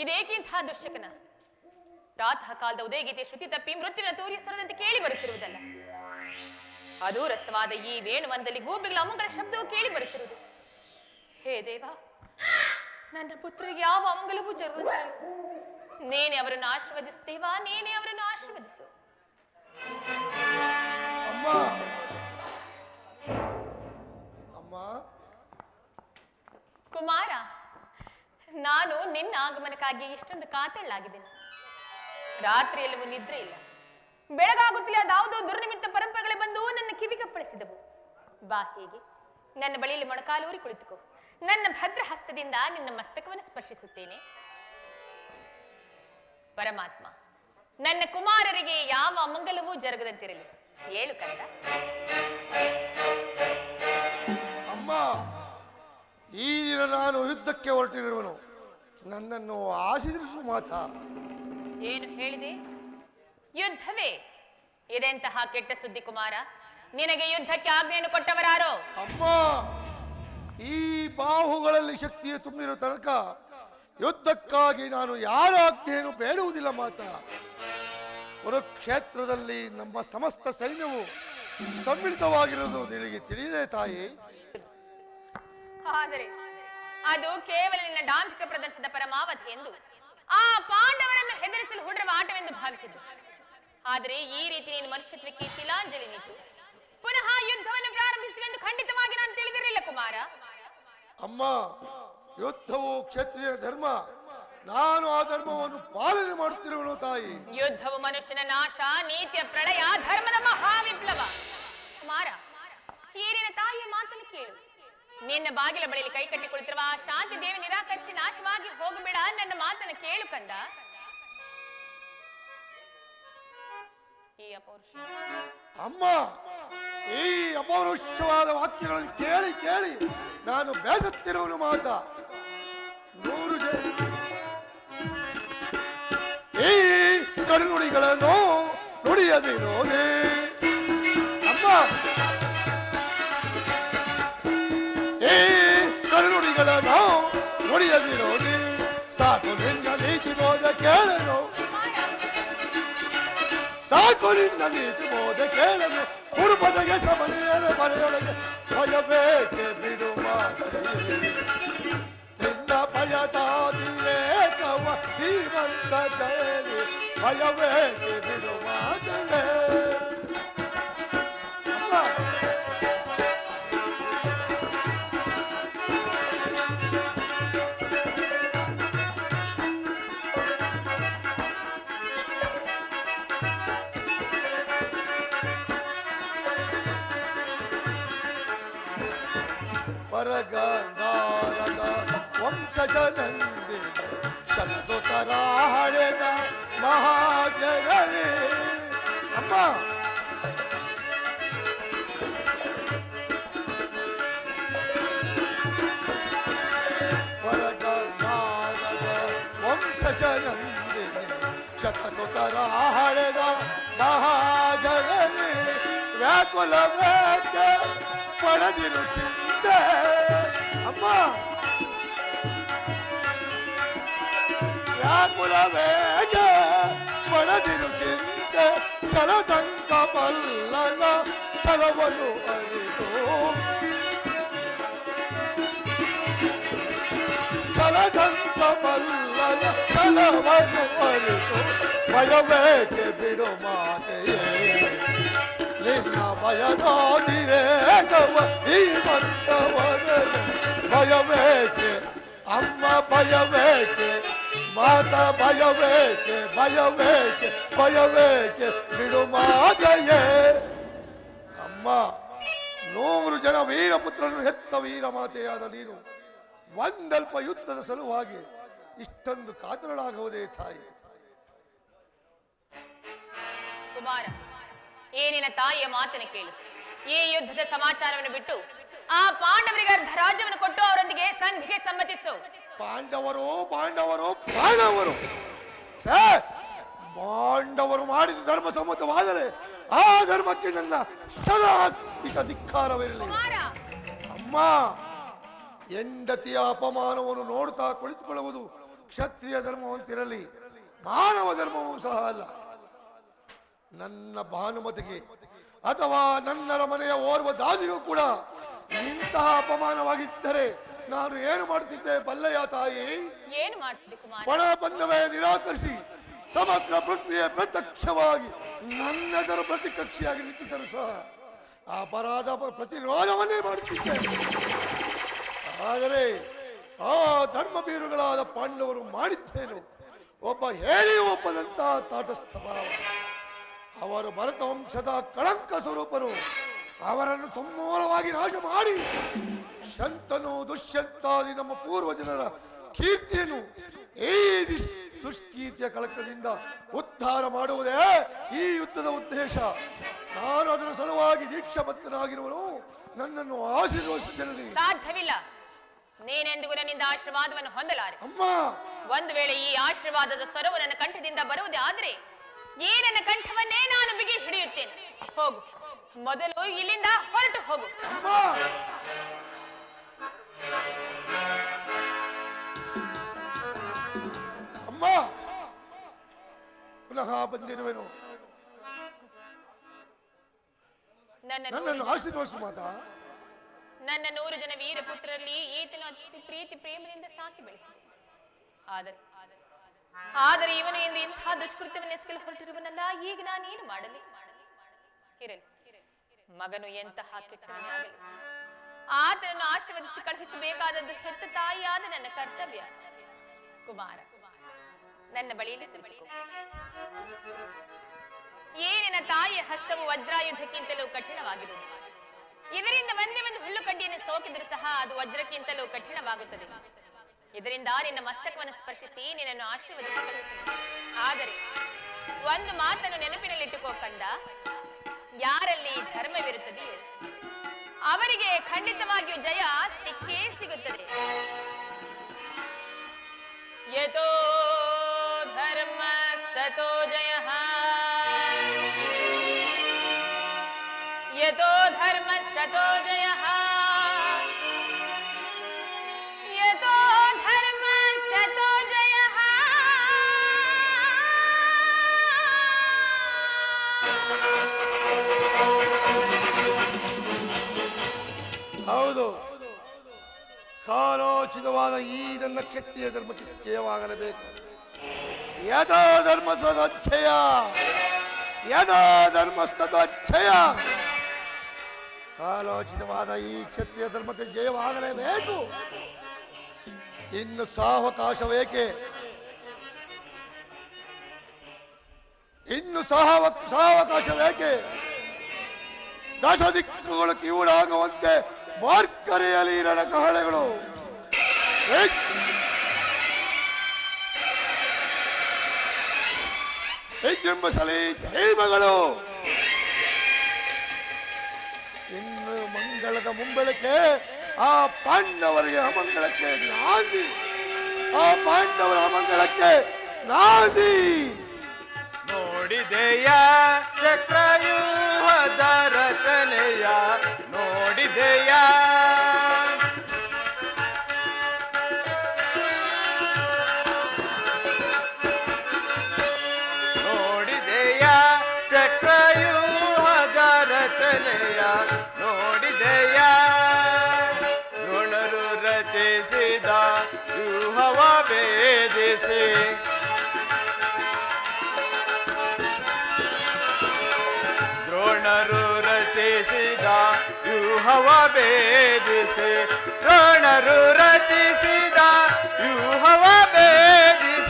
ಇದೇಕಿಂತಹ ದುಶ್ಶಕನ? ಪ್ರಾತಃ ಕಾಲದ ಉದಯಗೀತೆ ಶ್ರುತಿ ತಪ್ಪಿ ಮೃತ್ಯುವಿನ ತೂರಿಯ ಸ್ವರದಂತೆ ಕೇಳಿ ಬರುತ್ತಿರುವುದಲ್ಲ. ಅದು ರಸವಾದ ಈ ವೇಣುವನದಲ್ಲಿ ಗೂಬಿಗಳ ಅಮಂಗಳ ಶಬ್ದವು ಕೇಳಿ ಬರುತ್ತಿರುವುದು. ಹೇ ದೇವ ನನ್ನ ಪುತ್ರರಿಗೆ ಯಾವ ಅಮಂಗಲವೂ ಜರುಗುತ್ತಿಲ್ಲ. ನೇನೆ ಅವರನ್ನು ಆಶೀರ್ವದಿಸುತ್ತೇವಾ? ನೇನೆ ಅವರನ್ನು ಆಶೀರ್ವದಿಸು. ಅಮ್ಮ. ಅಮ್ಮ. ಕುಮಾರ ನಾನು ನಿನ್ನ ಆಗಮನಕ್ಕಾಗಿ ಇಷ್ಟೊಂದು ಕಾತಳ್ಳಾಗಿದ್ದೇನೆ ರಾತ್ರಿ ಎಲ್ಲವೂ ನಿದ್ರೆ ಇಲ್ಲ. ಬೆಳಗಾಗುತ್ತಿಲ್ಲ ಅದಾವುದೋ ದುರ್ನಿಮಿತ್ತ ಪರಂಪರೆಗಳೇ ಬಂದು ನನ್ನ ಕಿವಿಗಪ್ಪಳಿಸಿದವು. ಬಾ ಹೀಗೆ. ನನ್ನ ಬಳಿಯಲ್ಲಿ ಮೊಣಕಾಲೂರಿ ಕುಳಿತುಕೋ. ನನ್ನ ಭದ್ರ ಹಸ್ತದಿಂದ ನಿನ್ನ ಮಸ್ತಕವನ್ನು ಸ್ಪರ್ಶಿಸುತ್ತೇನೆ. ಪರಮಾತ್ಮ, ನನ್ನ ಕುಮಾರರಿಗೆ ಯಾವ ಅಮಂಗಲವೂ ಜರುಗದಂತಿರಲಿ. ಹೇಳು ಕಂದ. ಈ ದಿನ ನಾನು ಯುದ್ಧಕ್ಕೆ ಹೊರಟಿರುವನು. ನನ್ನನ್ನು ಆಶೀರ್ವಿಸುವ ಮಾತ. ಏನು ಹೇಳಿದೆ? ಯುದ್ಧವೇ? ಇದೆಂತಹ ಕೆಟ್ಟ ಸುದ್ದಿ ಕುಮಾರ? ನಿನಗೆ ಯುದ್ಧಕ್ಕೆ ಆಜ್ಞೆಯನ್ನು ಕೊಟ್ಟವರಾರೋ? ಅಮ್ಮ ಈ ಬಾಹುಗಳಲ್ಲಿ ಶಕ್ತಿಯು ತುಂಬಿರುವ ತನಕ ಯುದ್ಧಕ್ಕಾಗಿ ನಾನು ಯಾರ ಆಜ್ಞೆಯನ್ನು ಬೇಡುವುದಿಲ್ಲ ಮಾತ. ಕುರುಕ್ಷೇತ್ರದಲ್ಲಿ ನಮ್ಮ ಸಮಸ್ತ ಸೈನ್ಯವು ಸಮ್ಮಿಳಿತವಾಗಿರುವುದು ನಿನಗೆ ತಿಳಿಯದೆ ತಾಯಿ. ಆದರೆ ಅದು ಕೇವಲ ನಿನ್ನ ಡಾಂಭಿಕ ಪ್ರದರ್ಶನದ ಪರಮಾವಧಿ ಎಂದು ಆ ಪಾಂಡವರನ್ನು ಹೆದರಿಸಲು ಹುಡುರುವ ಆಟವೆಂದು ಭಾವಿಸಿದ್ದು ಆದರೆ ಈ ರೀತಿ ನೀನು ಮನುಷ್ಯತ್ವಕ್ಕೆ ಶಿಲಾಂಜಲಿ ನೀತು. ಪುನಃ ಯುದ್ಧವನ್ನು ಪ್ರಾರಂಭಿಸುವೆಂದು ಖಂಡಿತವಾಗಿ ನಾನು ತಿಳಿದಿರಲಿಲ್ಲ ಕುಮಾರ. ಅಮ್ಮ ಯುದ್ಧವು ಕ್ಷತ್ರಿಯ ಧರ್ಮ. ನಾನು ಆ ಧರ್ಮವನ್ನು ಪಾಲನೆ ಮಾಡುತ್ತಿರುವನು ತಾಯಿ. ಯುದ್ಧವು ಮನುಷ್ಯನ ನಾಶ ನೀತಿಯ ಪ್ರಳಯ ಧರ್ಮದ ಮಹಾವಿಪ್ಲವ. ಕುಮಾರ ಈರಿನ ತಾಯಿಯ ಮಾತನ್ನು ಕೇಳು. ನಿನ್ನ ಬಾಗಿಲ ಬಳಿಯಲ್ಲಿ ಕೈ ಕಟ್ಟಿ ಕುಳಿತಿರುವ ಆ ಶಾಂತಿ ದೇವಿ ನಿರಾಕರಿಸಿ ನಾಶವಾಗಿ ಹೋಗಬೇಡ ನನ್ನ ಮಾತನ್ನು ಕೇಳು ಕಂದ ಈ ಅಪೌರುಷ ಅಮ್ಮ ಈ ಅಪೌರುಷವಾದ ವಾಕ್ಯಗಳನ್ನು ಕೇಳಿ ಕೇಳಿ ನಾನು ಬೇಸತ್ತಿರುವನು ಮಾತ ನೂರು ಜನ ಈ ಕಡುನುಡಿಗಳನ್ನು ನುಡಿಯದಿರೋನೆ ಅಮ್ಮ ಕಡುನುಡಿಗಳನ್ನು ನುಡಿಯದಿರೋನೆ ಸಾಕು ನಿನ್ನ ನೀತಿ ಬೋಧ ಕೇಳನು ಸಾಕು ನಿನ್ನ ನೀತಿ ಬೋಧ ಕೇಳನು ಕುರುಪದಗೆ ಸಮನೆಯರ ಮನೆಯೊಳಗೆ ಭಯಬೇಕೆ ಬಿಡು ಮಾತೆ ನಿನ್ನ ಭಯದಾದಿಯೇ ಕವ ಶ್ರೀಮಂತ ಜಯಲಿ ಭಯಬೇಕೆ ಬಿಡು ಮಾತಲೇ ಶತಸುತರ ಹಳೆದ ಮಹಾಜಗನೇ ಅಮ್ಮ ಪರಗಂಗಾರದ ವಂಶಜ ನಂದಿನಿ ಶತಸುತರ ಹಳೆದ ಮಹಾಜಗನೇ ವ್ಯಾಕುಲ ಪಡೆದಿರು ಚಿಂತೆ ಅಮ್ಮ ವ್ಯಾಕುಲ ವೇಗ ಪಡೆದಿರು ಚಿಂತೆ ಛಲದಂಕ ಬಲ್ಲನ ಛಲವನ್ನು ಅರಿತು ಛಲದಂಕ ಬಲ್ಲನ ಛಲವನ್ನು ಅರಿತು ಭಯವೇಕೆ ಬಿಡು ಮಾತೆಯೇ ನಿನ್ನ ಭಯದಾದಿರೇ ಕವ ಈ ಬಂದವನ ಭಯವೇಕೆ ಅಮ್ಮ ಭಯವೇಕೆ ಮಾತ ಭಯವೇಕೆ ಭಯವೇಕೆ ಭಯವೇಕೆ ಬಿಡು ಮಾತೆಯೇ. ಅಮ್ಮ, ನೂರು ಜನ ವೀರಪುತ್ರರನ್ನು ಹೆತ್ತ ವೀರ ಮಾತೆಯಾದ ನೀನು. ಒಂದಲ್ಪ ಯುದ್ಧದ ಸಲುವಾಗಿ ಇಷ್ಟೊಂದು ಕಾತರಳಾಗುವುದೇ ತಾಯಿ? ಕುಮಾರ ಏನಿನ ತಾಯಿಯ ಮಾತನ್ನು ಕೇಳು. ಈ ಯುದ್ಧದ ಸಮಾಚಾರವನ್ನು ಬಿಟ್ಟು ಆ ಪಾಂಡವರಿಗೆ ಅರ್ಧ ರಾಜ್ಯವನ್ನು ಕೊಟ್ಟು ಅವರೊಂದಿಗೆ ಸಂಧಿಗೆ ಸಮ್ಮತಿಸು. ಪಾಂಡವರು ಪಾಂಡವರು ಪಾಂಡವರು! ಪಾಂಡವರು ಮಾಡಿದ ಧರ್ಮ ಸಮ್ಮತವಾದರೆ ಆ ಧರ್ಮಕ್ಕೆ ನನ್ನ ಸದಾ ಧಿಕ್ಕಾರವಿರಲಿ. ಅಮ್ಮ ಹೆಂಡತಿಯ ಅಪಮಾನವನ್ನು ನೋಡ್ತಾ ಕುಳಿತುಕೊಳ್ಳುವುದು ಕ್ಷತ್ರಿಯ ಧರ್ಮವಂತಿರಲಿ. ಮಾನವ ಧರ್ಮವೂ ಸಹ ಅಲ್ಲ. ನನ್ನ ಭಾನುಮತಿಗೆ ಅಥವಾ ನನ್ನರ ಮನೆಯ ಓರ್ವ ದಾಸಿಯೂ ಕೂಡ ಇಂತಹ ಅಪಮಾನವಾಗಿದ್ದರೆ ನಾನು ಏನು ಮಾಡುತ್ತಿದ್ದೆ ಬಲ್ಲಯ್ಯ ತಾಯಿ? ಏನು ಬಂದವೇ ಕುಮಾರ? ಒಳ ಬಂಧವೇ ನಿರಾಕರಿಸಿ ಸಮಗ್ರ ಪೃಥ್ವಿಯ ಪ್ರತ್ಯಕ್ಷವಾಗಿ ನನ್ನೆದರು ಪ್ರತಿಕಕ್ಷಿಯಾಗಿ ನಿಂತಿದ್ದರು ಸಹ. ಅಪರಾಧ ಪ್ರತಿರೋಧವನ್ನೇ ಮಾಡುತ್ತಿದ್ದೆ. ಆದರೆ ಆ ಧರ್ಮ ಬೀರುಗಳಾದ ಪಾಂಡವರು ಮಾಡಿದ್ದೇನು. ಒಬ್ಬ ಹೇಳಿ ಒಬ್ಬದಂತಹ ತಾಟಸ್ಥ ಭಾವ ಅವರು ಭರತ ವಂಶದ ಕಳಂಕ ಸ್ವರೂಪರು. ಅವರನ್ನು ಸಮೂಲವಾಗಿ ನಾಶ ಮಾಡಿ. ಶಂತನು ದುಶ್ಯಂತಾದಿ ನಮ್ಮ ಪೂರ್ವ ಜನರ ಕೀರ್ತಿಯನ್ನು ಈ ದುಷ್ಕೀರ್ತಿಯ ಕಳಕದಿಂದ ಉದ್ಧಾರ ಮಾಡುವುದೇ ಈ ಯುದ್ಧದ ಉದ್ದೇಶ. ನಾನು ಅದರ ಸಲುವಾಗಿ ದೀಕ್ಷಾಬದ್ಧನಾಗಿರುವನು ನನ್ನನ್ನು ಆಶೀರ್ವದಿಸಿದ್ದೇನೆ. ಸಾಧ್ಯವಿಲ್ಲ. ನೀನೆಂದಿಗೂ ನನ್ನಿಂದ ಆಶೀರ್ವಾದವನ್ನು ಹೊಂದಲಾರೆ. ಅಮ್ಮ! ಒಂದು ವೇಳೆ ಈ ಆಶೀರ್ವಾದದ ಸರವು ನನ್ನ ಕಂಠದಿಂದ ಬರುವುದೇ ಆದ್ರೆ ಈ ನನ್ನ ಕಂಠವನ್ನೇ ನಾನು ಬಿಗಿ ಹಿಡಿಯುತ್ತೇನೆ. ಹೋಗು. ಮೊದಲು ಇಲ್ಲಿಂದ ಹೊರಟು ಹೋಗು. ಅಮ್ಮ! ಅಮ್ಮ ಪುನಃ ಬಂದಿರುವೆನು. ನನ್ನ ನನ್ನನ್ನು ನೂರು- ಆಶೀರ್ವದಿಸು ಮಾತಾ. ನನ್ನ ನೂರು ಜನ ವೀರ ಪುತ್ರರಲ್ಲಿ ಈತನು ಅತಿ ಪ್ರೀತಿ ಪ್ರೇಮದಿಂದ ಸಾಕಿ ಬೆಳೆಸಿದೆ. ಆದರೆ ಆದರೆ ಇವನು ಎಂದು ಇಂತಹ ದುಷ್ಕೃತ್ಯವನ್ನು ಹೊರಟಿರುವನಲ್ಲ, ಈಗ ನಾನೇನು ಮಾಡಲಿ? ಇರಲಿ ಮಗನು ಎಂತಹ ಕೆಟ್ಟವನಾಗಲಿ? ಆತನನ್ನು ಆಶೀರ್ವದಿಸಿ ಕಳುಹಿಸಬೇಕಾದದ್ದು ಹೆತ್ತ ತಾಯಿಯಾದ ನನ್ನ ಕರ್ತವ್ಯ. ಕುಮಾರ, ನನ್ನ ಬಳಿಯಲ್ಲಿ. ಏನಿನ ತಾಯಿಯ ಹಸ್ತವು ವಜ್ರಾಯುಧಕ್ಕಿಂತಲೂ ಕಠಿಣವಾಗಿರುವುದು. ಇದರಿಂದ ಒಂದೇ ಒಂದು ಹುಲ್ಲು ಸೋಕಿದರೂ ಸಹ ಅದು ವಜ್ರಕ್ಕಿಂತಲೂ ಕಠಿಣವಾಗುತ್ತದೆ. ಇದರಿಂದ ನಿನ್ನ ಮಸ್ತಕವನ್ನು ಸ್ಪರ್ಶಿಸಿ ನಿನ್ನನ್ನು ಆಶೀರ್ವದಿಸಿ. ಆದರೆ ಒಂದು ಮಾತನ್ನು ನೆನಪಿನಲ್ಲಿಟ್ಟುಕೋ ಕಂದ. ಯಾರಲ್ಲಿ ಧರ್ಮವಿರುತ್ತದೆಯೋ ಅವರಿಗೆ ಖಂಡಿತವಾಗಿಯೂ ಜಯ ಸಿಕ್ಕೇ ಸಿಗುತ್ತದೆ. ಯಥೋ ಧರ್ಮ ತಥೋ ಜಯ. ಯಥೋ ಧರ್ಮ ತಥೋ ಜಯ. ಹೌದು. ಕಾಲೋಚಿತವಾದ ಈ ನನ್ನ ಕ್ಷತ್ರಿಯ ಧರ್ಮಕ್ಕೆ ಜಯವಾಗಲೇಬೇಕು. ಯದೋ ಧರ್ಮ ಸದಚ್ಛಯ ಯದೋ ಧರ್ಮಸ್ತದಚ್ಛಯ ಕಾಲೋಚಿತವಾದ ಈ ಕ್ಷತ್ರಿಯ ಧರ್ಮಕ್ಕೆ ಜಯವಾಗಲೇಬೇಕು. ಇನ್ನು ಸಾವಕಾಶವೇಕೆ? ಇನ್ನು ಸಾವ, ಸಾವಕಾಶವೇಕೆ? ದಶ ದಿಕ್ಕುಗಳು ಕಿವುಡಾಗುವಂತೆ ಮಾರ್ಕರೆಯಲಿ ರಣಕಹಳೆಗಳು ಏಕ್! ಏಕೆಂಬಸಲಿ ದೈವಗಳು ಇನ್ನು ಮಂಗಳದ ಮುಂಬಳಕ್ಕೆ ಆ ಪಾಂಡವರಿಗೆ ಅಮಂಗಳಕ್ಕೆ ನಾಂದಿ. ಆ ಪಾಂಡವರ ಅಮಂಗಳಕ್ಕೆ ನಾಂದಿ. ನೋಡಿದೆಯ ಚಕ್ರವ್ಯೂಹದ ರಚನೆಯ ನೋಡಿದೆಯ? ನೋಡಿದೆಯ? ಚಕ್ರವ್ಯೂಹದ ರಚನೆಯ ನೋಡಿದೆಯ? ಋಣರು ರಚಿಸಿದ ಯೂಹವ ಭೇದಿಸಿ ವ್ಯೂಹವ ಭೇದಿಸಿ ದ್ರೋಣರು ರಚಿಸಿದ ವ್ಯೂಹವ ಭೇದಿಸಿ ದ್ರೋಣರು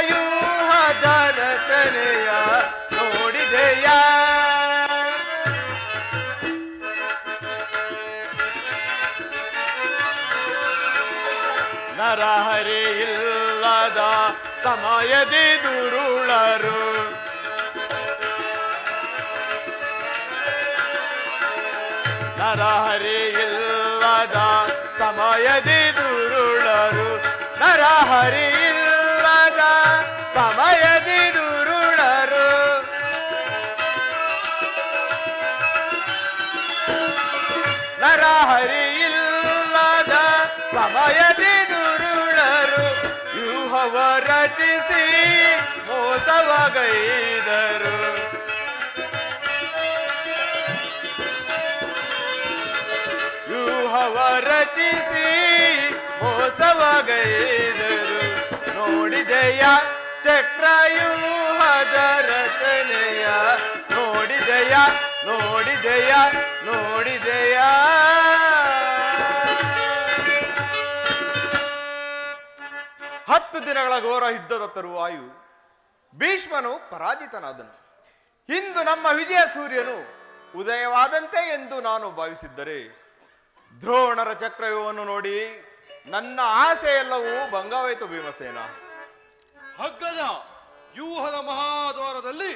ಚಕ್ರವ್ಯೂಹದ ರಚನೆಯ ನೋಡಿದೆಯ? ನರಹರಿ ಇಲ್ಲದ ಸಮಯದಿ ದುರುಳರು. ನರಹರಿ ಇಲ್ಲದ ಸಮಯದಿ ದುರುಳರು. ನರಹರಿ ಇಲ್ಲದ ಸಮಯದಿ ದುರುಳರು ನರಹರಿ ಇಲ್ಲದ ಸಮಯದಿ ದುರುಳರು ವ್ಯೂಹವ ರಚಿಸಿ ಮೋಸವಗೈದರು. ವ್ಯೂಹವ ರಚಿಸಿ ಮೋಸವಗೈದರು. ಚಕ್ರವ್ಯೂಹದ ರಚನೆಯ ನೋಡಿದೆಯ ನೋಡಿದೆಯ ನೋಡಿದೆಯ. ಹತ್ತು ದಿನಗಳ ಘೋರ ಯುದ್ಧದ ತರುವಾಯು ಭೀಷ್ಮನು ಪರಾಜಿತನಾದನು. ಇಂದು ನಮ್ಮ ವಿಜಯ ಸೂರ್ಯನು ಉದಯವಾದಂತೆ ಎಂದು ನಾನು ಭಾವಿಸಿದ್ದರೆ ದ್ರೋಣರ ಚಕ್ರವ್ಯೂಹವನ್ನು ನೋಡಿ ನನ್ನ ಆಸೆ ಎಲ್ಲವೂ ಭಂಗವಾಯಿತು ಭೀಮಸೇನ. ಹಗ್ಗದ ವ್ಯೂಹದ ಮಹಾದ್ವಾರದಲ್ಲಿ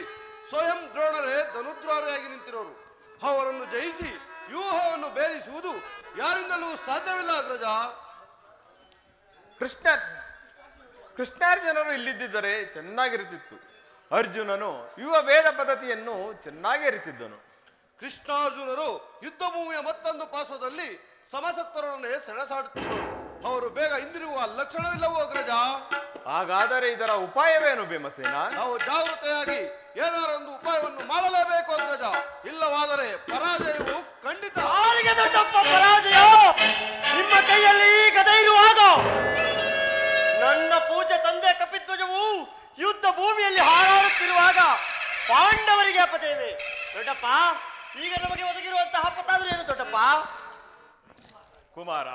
ಸ್ವಯಂ ದ್ರೋಣರೇ ಧನುದ್ರಾರಿಯಾಗಿ ನಿಂತಿರೋರು. ಅವರನ್ನು ಜಯಿಸಿ ವ್ಯೂಹವನ್ನು ಭೇದಿಸುವುದು ಯಾರಿಂದಲೂ ಸಾಧ್ಯವಿಲ್ಲ ಅಗ್ರಜ. ಕೃಷ್ಣ ಕೃಷ್ಣಾರ್ಜುನರು ಇಲ್ಲಿದ್ದರೆ ಚೆನ್ನಾಗಿರುತ್ತಿತ್ತು. ಅರ್ಜುನನು ಯುವ ವೇದ ಪದ್ಧತಿಯನ್ನು ಚೆನ್ನಾಗಿ ಅರಿತಿದ್ದನು ಕೃಷ್ಣಾರ್ಜುನರು ಯುದ್ಧ ಭೂಮಿಯ ಮತ್ತೊಂದು ಪಾರ್ಶ್ವದಲ್ಲಿ ಸಮಸಕ್ತರೊಡನೆ ಸೆಣಸಾಡುತ್ತಿದ್ದರು. ಅವರು ಬೇಗ ಹಿಂದಿರುವ ಲಕ್ಷಣವಿಲ್ಲವೋ ಅಗ್ರಜ? ಹಾಗಾದರೆ ಇದರ ಉಪಾಯವೇನು ಭೀಮಸೇನ? ನಾವು ಜಾಗೃತೆಯಾಗಿ ಏನಾರೊಂದು ಉಪಾಯವನ್ನು ಮಾಡಲೇಬೇಕು ಅಗ್ರಜ ಇಲ್ಲವಾದರೆ ಪರಾಜಯವು ಖಂಡಿತ ಯಾರಿಗೆ ದೊಡ್ಡಪ್ಪ ಪರಾಜಯ? ನಿಮ್ಮ ಕೈಯಲ್ಲಿ ಈ ಗದೆ ಇರುವಾಗ ನನ್ನ ಪೂಜೆ ತಂದೆ ಕಪಿತ್ವಜವು ಯುದ್ಧ ಭೂಮಿಯಲ್ಲಿ ಹಾರಾಡುತ್ತಿರುವಾಗ ಪಾಂಡವರಿಗೆ ಅಪಜಯವೇ. ದೊಡ್ಡಪ್ಪ ಈಗ ನಮಗೆ ಒದಗಿರುವಂತಹ ಪತ್ತಾದ್ರೂ ಏನು ದೊಡ್ಡಪ್ಪ? ಕುಮಾರ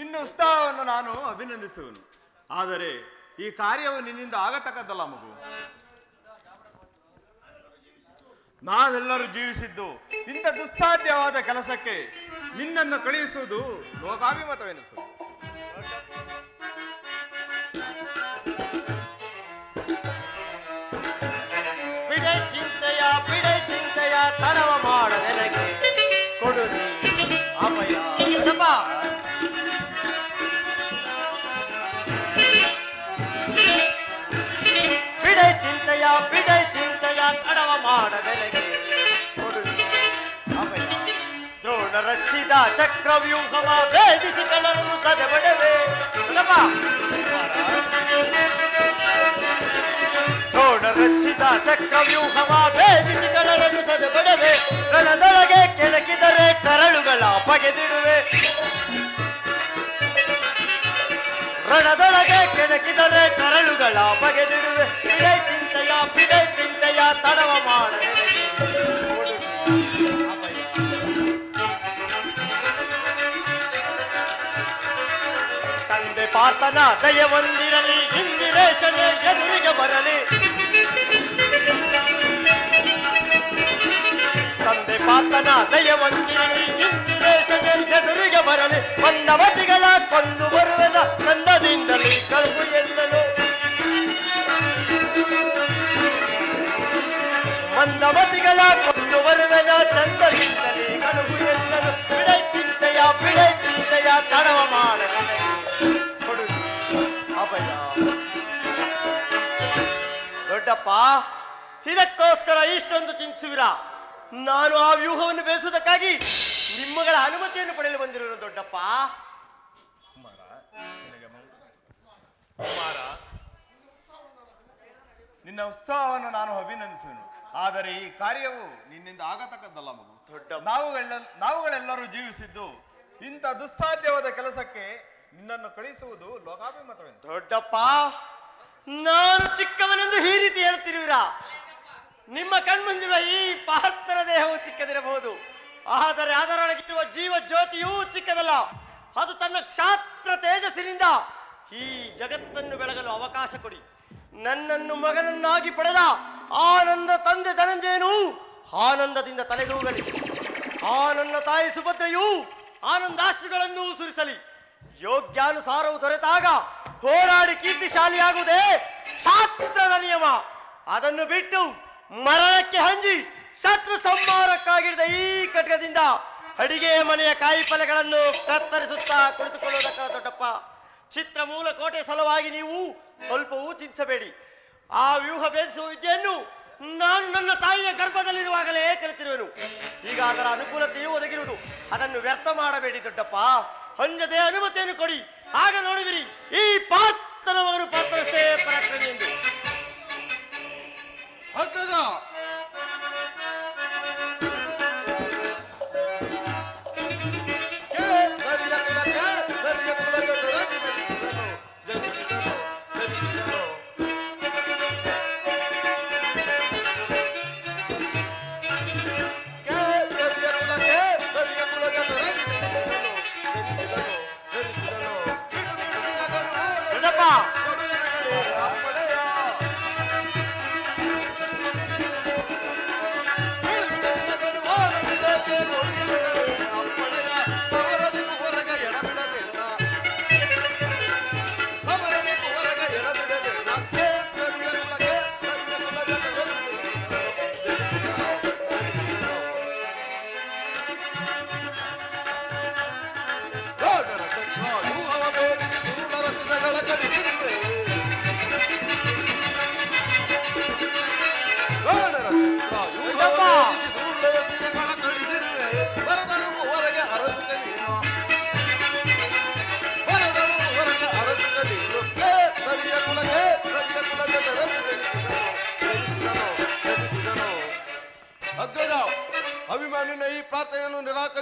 ನಿನ್ನ ಉತ್ಸಾಹವನ್ನು ನಾನು ಅಭಿನಂದಿಸುವನು. ಆದರೆ ಈ ಕಾರ್ಯವು ನಿನ್ನಿಂದ ಆಗತಕ್ಕದ್ದಲ್ಲ ಮಗು. ನಾವೆಲ್ಲರೂ ಜೀವಿಸಿದ್ದು ಇಂಥ ದುಸ್ಸಾಧ್ಯವಾದ ಕೆಲಸಕ್ಕೆ ನಿನ್ನನ್ನು ಕಳುಹಿಸುವುದು ಲೋಕಾಭಿಮತವೆನಿಸುವುದು. ಬಿಡೆ ರಚಿಸಿದ ಚಕ್ರವ್ಯೂಹವ ಭೇದಿಸಿಕೊಳ್ಳಲು ಸದೆಬಡವೆ. ದೊಡ್ಡಪ್ಪ ದ್ರೋಣ ರಚಿಸಿದ ಚಕ್ರವ್ಯೂಹವ ಭೇದಿಸಿಕೊಳ್ಳಲು ಸದೆಬಡವೆ. ರಣದೊಳಗೆ ಕೆಣಕಿದರೆ ಕರಳುಗಳ ಬಗೆದಿಡುವೆ ರಣದೊಳಗೆ ಕೆಣಕಿದರೆ ಕರಳುಗಳ ಬಗೆದಿಡುವೆ ಬಿಡೆ ಚಿಂತೆಯ ಬಿಡೆ ಚಿಂತೆಯ ತಡವ ಮಾಡದೆ. ತಂದೆ ಪಾತನ ದಯ ಹೊಂದಿರಲಿ ಇಂದಿರೇಶನೇ ಎದುರಿಗೆ ಬರಲಿ ತಂದೆ ಪಾತನ ದಯ ಹೊಂದಿರಲಿ ಇಂದಿರೇಶನೇ ಎದುರಿಗೆ ಬರಲಿ ಮಂದಮತಿಗಳ ಕೊಂದು ಬರುವೆನ ಕಂದದಿಂದಲೇ ಕಲ್ಪು ಎಂದನು ಮಂದಮತಿಗಳ ಕೊಂದು ಬರುವೆನ ಚಂದದಿಂದಲೇ ಕಳುಬು ಎಂದನು ಬಿಡೆ ಚಿಂತೆಯ ಬಿಡೆ ಚಿಂತೆಯ ತಡವ ಮಾಡದೆ ಕೊಡು ಅಭಯ ದೊಡ್ಡಪ್ಪ ಇದಕ್ಕೋಸ್ಕರ ಇಷ್ಟೊಂದು ಚಿಂತಿಸುವಿರಾ? ನಾನು ಆ ವ್ಯೂಹವನ್ನು ಬೇಯಿಸುವುದಕ್ಕಾಗಿ ನಿಮ್ಮಗಳ ಅನುಮತಿಯನ್ನು ಪಡೆಯಲು ಬಂದಿರೋ ದೊಡ್ಡಪ್ಪ. ಕುಮಾರ ನಿನ್ನ ಉತ್ಸಾಹವನ್ನು ನಾನು ಅಭಿನಂದಿಸುವೆನು. ಆದರೆ ಈ ಕಾರ್ಯವು ನಿನ್ನಿಂದ ಆಗತಕ್ಕದ್ದಲ್ಲ ಮಗು. ದೊಡ್ಡ ನಾವುಗಳೆಲ್ಲ ನಾವುಗಳೆಲ್ಲರೂ ಜೀವಿಸಿದ್ದು ಇಂಥ ದುಸ್ಸಾಧ್ಯವಾದ ಕೆಲಸಕ್ಕೆ ನಿನ್ನನ್ನು ಕಳಿಸುವುದು ಲೋಕಾಭಿಮತವೆಂದು. ದೊಡ್ಡಪ್ಪ, ನಾನು ಚಿಕ್ಕವನೆಂದು ಈ ರೀತಿ ಹೇಳ್ತಿರುವಿರ ನಿಮ್ಮ ಕಣ್ಮುಂದಿರುವ ಈ ಪಾರ್ಥರ ದೇಹವು ಚಿಕ್ಕದಿರಬಹುದು. ಆದರೆ ಅದರೊಳಗಿರುವ ಜೀವ ಜ್ಯೋತಿಯೂ ಚಿಕ್ಕದಲ್ಲ. ಅದು ತನ್ನ ಕ್ಷಾತ್ರ ತೇಜಸ್ಸಿನಿಂದ ಈ ಜಗತ್ತನ್ನು ಬೆಳಗಲು ಅವಕಾಶ ಕೊಡಿ. ನನ್ನನ್ನು ಮಗನನ್ನಾಗಿ ಪಡೆದ ಆನಂದ ತಂದೆ ಧನಂಜಯನು ಆನಂದದಿಂದ ತಲೆದೂಗಲಿ. ಆ ನನ್ನ ತಾಯಿ ಸುಭದ್ರೆಯು ಆನಂದಾಶ್ರುಗಳನ್ನು ಸುರಿಸಲಿ ಯೋಗ್ಯಾನುಸಾರವು ದೊರೆತಾಗ ಹೋರಾಡಿ ಕೀರ್ತಿಶಾಲಿಯಾಗುವುದೇ ಛಾತ್ರದ ನಿಯಮ. ಅದನ್ನು ಬಿಟ್ಟು ಮರಣಕ್ಕೆ ಹಂಜಿ ಶತ್ರು ಸಂಹಾರಕ್ಕಾಗಿಡಿದ ಈ ಕಟ್ಟಕದಿಂದ ಅಡಿಗೆ ಮನೆಯ ಕಾಯಿ ಫಲಗಳನ್ನು ಕತ್ತರಿಸುತ್ತಾ ಕುಳಿತುಕೊಳ್ಳುವುದಕ್ಕ ದೊಡ್ಡಪ್ಪ. ಚಿತ್ರ ಮೂಲ ಕೋಟೆ ಸಲುವಾಗಿ ನೀವು ಸ್ವಲ್ಪವೂ ಚಿಂತಿಸಬೇಡಿ. ಆ ವ್ಯೂಹ ಭೇದಿಸುವ ವಿದ್ಯೆಯನ್ನು ನಾನು ನನ್ನ ತಾಯಿಯ ಗರ್ಭದಲ್ಲಿರುವಾಗಲೇ ಕಲಿತಿರುವೆನು. ಈಗ ಅದರ ಅನುಕೂಲತೆಯೂ ಒದಗಿರುವುದು. ಅದನ್ನು ವ್ಯರ್ಥ ಮಾಡಬೇಡಿ ದೊಡ್ಡಪ್ಪ. ಅಂಜದೆ ಅನುಮತಿಯನ್ನು ಕೊಡಿ. ಆಗ ನೋಡುವಿರಿ ಈ ಪಾತ್ರನ ಮಗನು ಪಾತ್ರಷ್ಟೇ ಪರಾಕ್ರಮಿ ಎಂದು.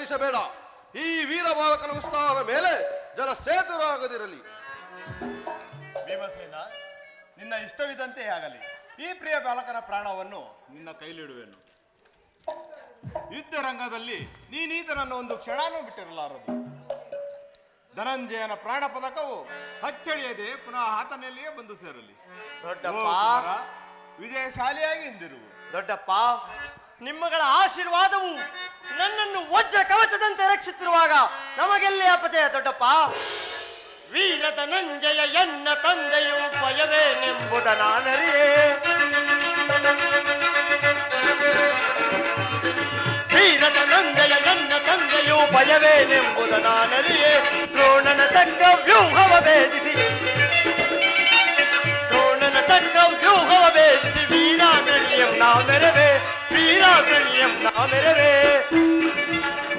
ನಿರಾಕರಿಸಬೇಡ ಈ ವೀರ ಬಾಲಕನ ಉತ್ಸಾಹದ ಮೇಲೆ ಜಲ ಸೇತುರಾಗದಿರಲಿ. ಭೀಮಸೇನ ನಿನ್ನ ಇಷ್ಟವಿದಂತೆ ಆಗಲಿ. ಈ ಪ್ರಿಯ ಬಾಲಕನ ಪ್ರಾಣವನ್ನು ನಿನ್ನ ಕೈಲಿಡುವೆನು. ಯುದ್ಧ ರಂಗದಲ್ಲಿ ನೀನೀತನನ್ನು ಒಂದು ಕ್ಷಣನೂ ಬಿಟ್ಟಿರಲಾರದು. ಧನಂಜಯನ ಪ್ರಾಣ ಪದಕವು ಹಚ್ಚಳಿಯದೆ ಪುನಃ ಆತನಲ್ಲಿಯೇ ಬಂದು ಸೇರಲಿ. ದೊಡ್ಡಪ್ಪ. ವಿಜಯಶಾಲಿಯಾಗಿ ಹಿಂದಿರುವು ದೊಡ್ಡಪ್ಪ ನಿಮ್ಮಗಳ ಆಶೀರ್ವಾದವು ನನ್ನನ್ನು ವಜ್ರ ಕವಚದಂತೆ ರಕ್ಷಿಸಿರುವಾಗ ನಮಗೆಲ್ಲಿ ಅಪಜಯ ದೊಡ್ಡಪ್ಪ? ವೀರದ ನಂಜಯ ಎನ್ನ ತಂದೆಯು ಭಯವೇನೆಂಬುದ ನಾನರಿಯೇ. ವೀರದ ನಂಜಯ ನನ್ನ ತಂದೆಯು ಭಯವೇನೆಂಬುದ ನಾನರಿಯೇ. ದ್ರೋಣನ ತಕ್ಕ ವ್ಯೂಹವ ಭೇದಿಸಿ. ದ್ರೋಣನ ತಕ್ಕ ವ್ಯೂಹವ ಭೇದಿಸಿ ವೀರಾಗಣಿಯಂ ನಾ ಮೆರವೆ ವೀರಾಗಣಿಯಂ ನಾ ಮೆರವೆ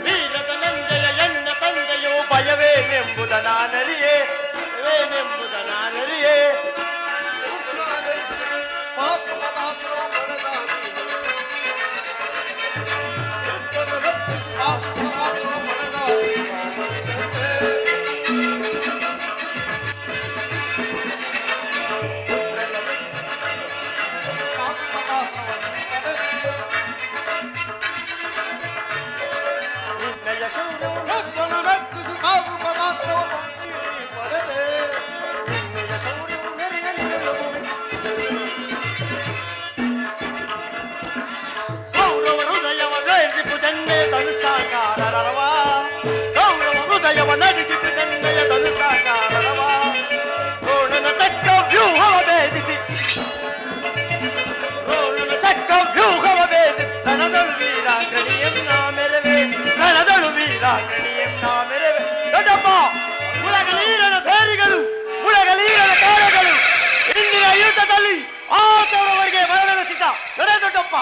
ವೀರದ ನಂದಯ ಎನ್ನ ತಂದೆಯು ಭಯವೇನೆಂಬುದ ನಾನರಿಯೇ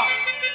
out.